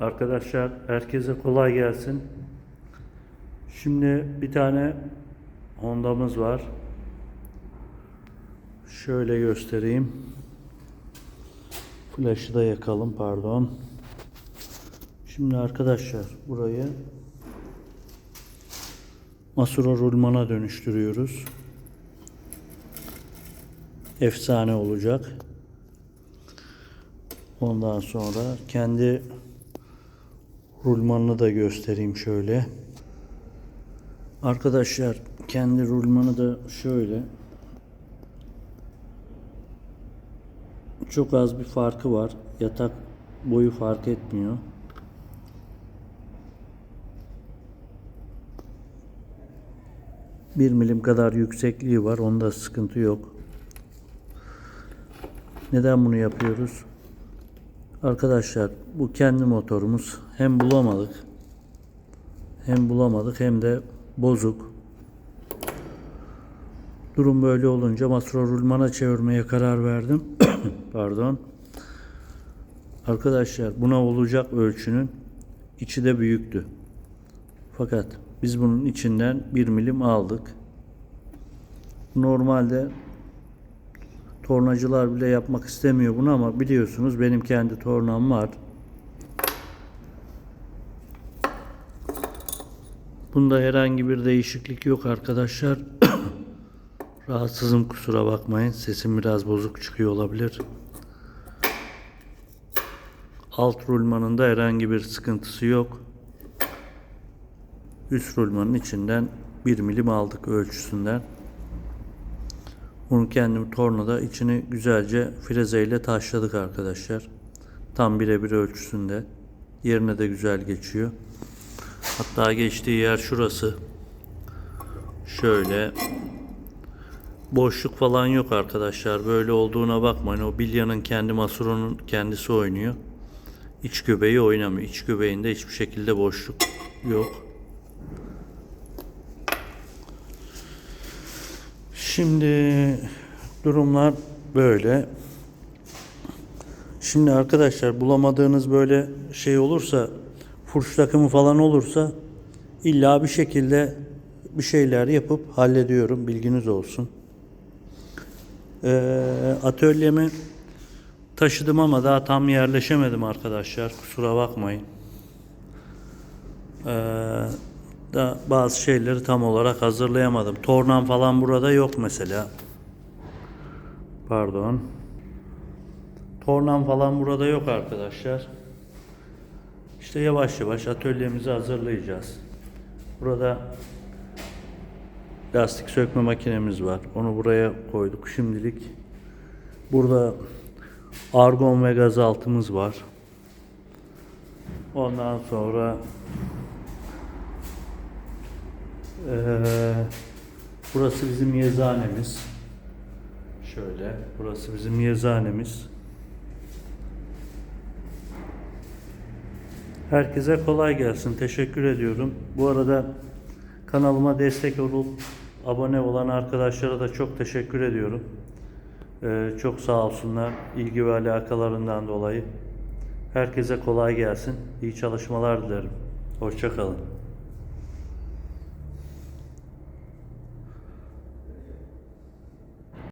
Arkadaşlar herkese kolay gelsin. Şimdi bir tane Honda'mız var. Şöyle göstereyim. Flaşı da yakalım pardon. Şimdi arkadaşlar burayı Masura rulmana dönüştürüyoruz. Efsane olacak. Ondan sonra kendi rulmanını da göstereyim şöyle. Arkadaşlar kendi rulmanı da şöyle. Çok az bir farkı var. Yatak boyu fark etmiyor. Bir milim kadar yüksekliği var. Onda sıkıntı yok. Neden bunu yapıyoruz? Arkadaşlar bu kendi motorumuz. Hem bulamadık. Hem bulamadık hem de bozuk. Durum böyle olunca Masro Rulman'a çevirmeye karar verdim. Pardon. Arkadaşlar buna olacak ölçünün içi de büyüktü. Fakat biz bunun içinden bir milim aldık. Normalde tornacılar bile yapmak istemiyor bunu ama biliyorsunuz benim kendi tornam var. Bunda herhangi bir değişiklik yok arkadaşlar. Rahatsızım kusura bakmayın. Sesim biraz bozuk çıkıyor olabilir. Alt rulmanın da herhangi bir sıkıntısı yok. Üst rulmanın içinden 1 milim aldık ölçüsünden. Bunu kendim tornada içini güzelce frezeyle taşladık arkadaşlar. Tam birebir ölçüsünde. Yerine de güzel geçiyor. Hatta geçtiği yer şurası. Şöyle boşluk falan yok arkadaşlar. Böyle olduğuna bakmayın. O bilyanın kendi masuronun kendisi oynuyor. İç göbeği oynamıyor. İç göbeğinde hiçbir şekilde boşluk yok. Şimdi durumlar böyle. Şimdi arkadaşlar bulamadığınız böyle şey olursa furç takımı falan olursa illa bir şekilde bir şeyler yapıp hallediyorum bilginiz olsun. Ee, atölyemi taşıdım ama daha tam yerleşemedim arkadaşlar kusura bakmayın. Ee, da bazı şeyleri tam olarak hazırlayamadım. Tornam falan burada yok mesela. Pardon. Tornam falan burada yok arkadaşlar. İşte yavaş yavaş atölyemizi hazırlayacağız. Burada lastik sökme makinemiz var. Onu buraya koyduk şimdilik. Burada argon ve gazaltımız var. Ondan sonra ee, burası bizim yazıhanemiz. Şöyle, burası bizim yazıhanemiz. Herkese kolay gelsin. Teşekkür ediyorum. Bu arada kanalıma destek olup abone olan arkadaşlara da çok teşekkür ediyorum. Ee, çok sağ olsunlar ilgi ve alakalarından dolayı. Herkese kolay gelsin. İyi çalışmalar dilerim. Hoşçakalın.